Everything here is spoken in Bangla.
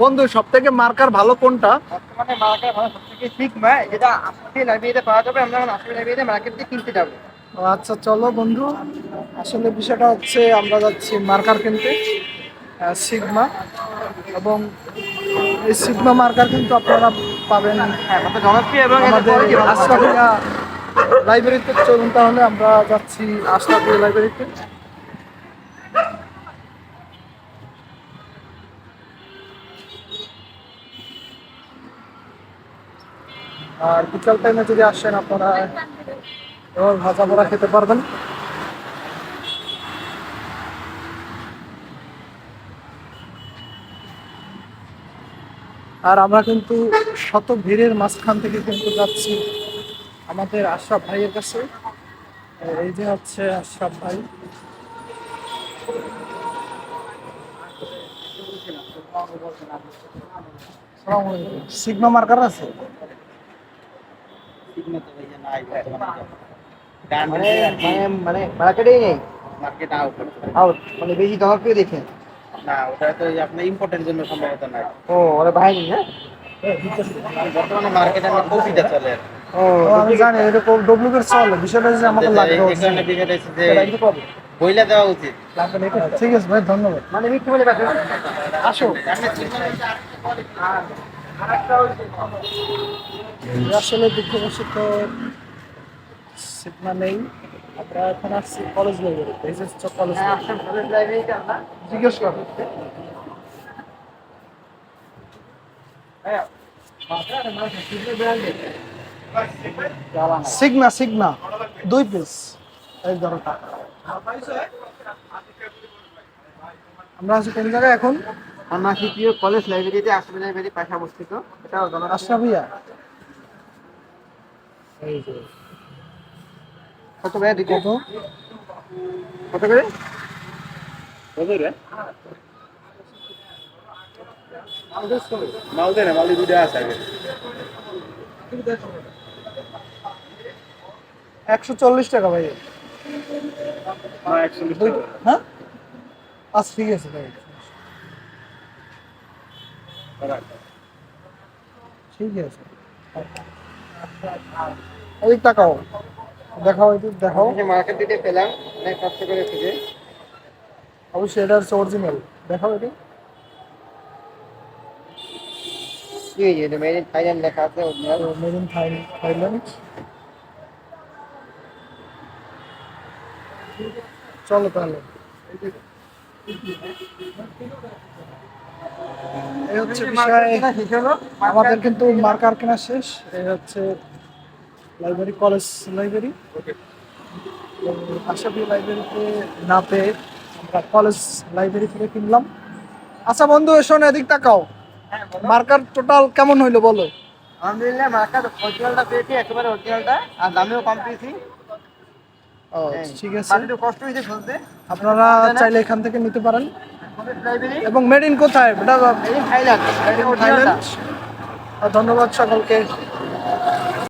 বন্ধু সব থেকে মার্কার ভালো কোনটা? বর্তমানে মার্কেট ভালো সবথেকে সিগমা যেটা আশি লাইব্রেরিতে পাওয়া যাবে আমরা এখন আশি লাইব্রেরিতে মার্কেট দিয়ে কিনতে যাব। আচ্ছা চলো বন্ধু। আসলে বিষয়টা হচ্ছে আমরা যাচ্ছি মার্কার কিনতে সিগমা এবং এই সিগমা মার্কার কিন্তু আপনারা পাবেন হ্যাঁ আমাদের আশরাফিয়া লাইব্রেরিতে চলুন তাহলে আমরা যাচ্ছি আশরাফিয়া লাইব্রেরিতে আর বিকাল টাইমে যদি আসেন আপনারা এবার ভাজা পোড়া খেতে পারবেন। আর আমরা কিন্তু শত ভিড়ের মাঝখান থেকে কিন্তু যাচ্ছি আমাদের আশরাফ ভাইয়ের কাছে। এই যে হচ্ছে আশরাফ ভাই। সিগমা মার্কার আছে? সিগমা তো ভাইয়া নাই বর্তমানে মানে মানে মানে মার্কেটেই নেই মার্কেট আউট আউট মানে বেশি জনপ্রিয় দেখে না ওটা তো আপনার জন্য সম্ভবত নাই ও ওরা বাহিনী হ্যাঁ বর্তমানে মার্কেটে আমার কপিটা চলে আর ও ও, আমি জানি এরকম ডব্লিউকের চলে বিষয়টা যে আমাকে লাগবে এই বিষয়টা যে বইলা দেওয়া উচিত ঠিক আছে ভাই ধন্যবাদ মানে মিথ্যে বলে আসো আসলে দুঃখবশত সিগমা নেই। আমরা এখন আসছি কলেজ লাইব্রেরিতে এই যে কলেজ লাইব্রেরিতে আমরা। জিজ্ঞেস করো। Sigma sigma. দুই পিস এই ধরো। টাকা আমরা আছি কোন জায়গায় এখন? আমরা সিপিও কলেজ লাইব্রেরিতে আসলে লাইব্রেরি পাশে অবস্থিত। এটাও জনপ্রিয় আশরাফিয়া এই যে। কত ভাইয়া দিতে কত? কত করে? মাল না মালি দুটো আছে আগে। একশো চল্লিশ টাকা ভাই না একচল্লিশ হ্যাঁ? আচ্ছা ঠিক আছে ভাই ঠিক আছে। ওই টাকাও দেখাও একটু দেখাও। মার্কেট দিতে পেলাম অনেক কষ্ট করে খুঁজে অবশ্যই এটা হচ্ছে অরিজিনাল দেখাও এটি কি হয়েছে মেড ইন থাইল্যান্ড লেখা আছে original। মেড ইন থাইল্যান্ড চলো তাহলে। এই হচ্ছে বিষয়। আমাদের কিন্তু মার্কার কেনা শেষ। এই হচ্ছে লাইব্রেরি, কলেজ লাইব্রেরি। আশাবি লাইব্রেরিতে না পেয়ে আমরা কলেজ লাইব্রেরি থেকে কিনলাম। আচ্ছা বন্ধু, এসো না, এদিক তাকাও। মার্কার টোটাল কেমন হইল বলো? আলহামদুলিল্লাহ মার্কার অরিজিনালটা পেয়েছি, একেবারে অরিজিনালটা আর দামেও কম পেয়েছি। ঠিক আছে। কষ্ট হয়েছে আপনারা চাইলে এখান থেকে নিতে পারেন। এবং মেড ইন কোথায়? এটা থাইল্যান্ড ধন্যবাদ সকলকে।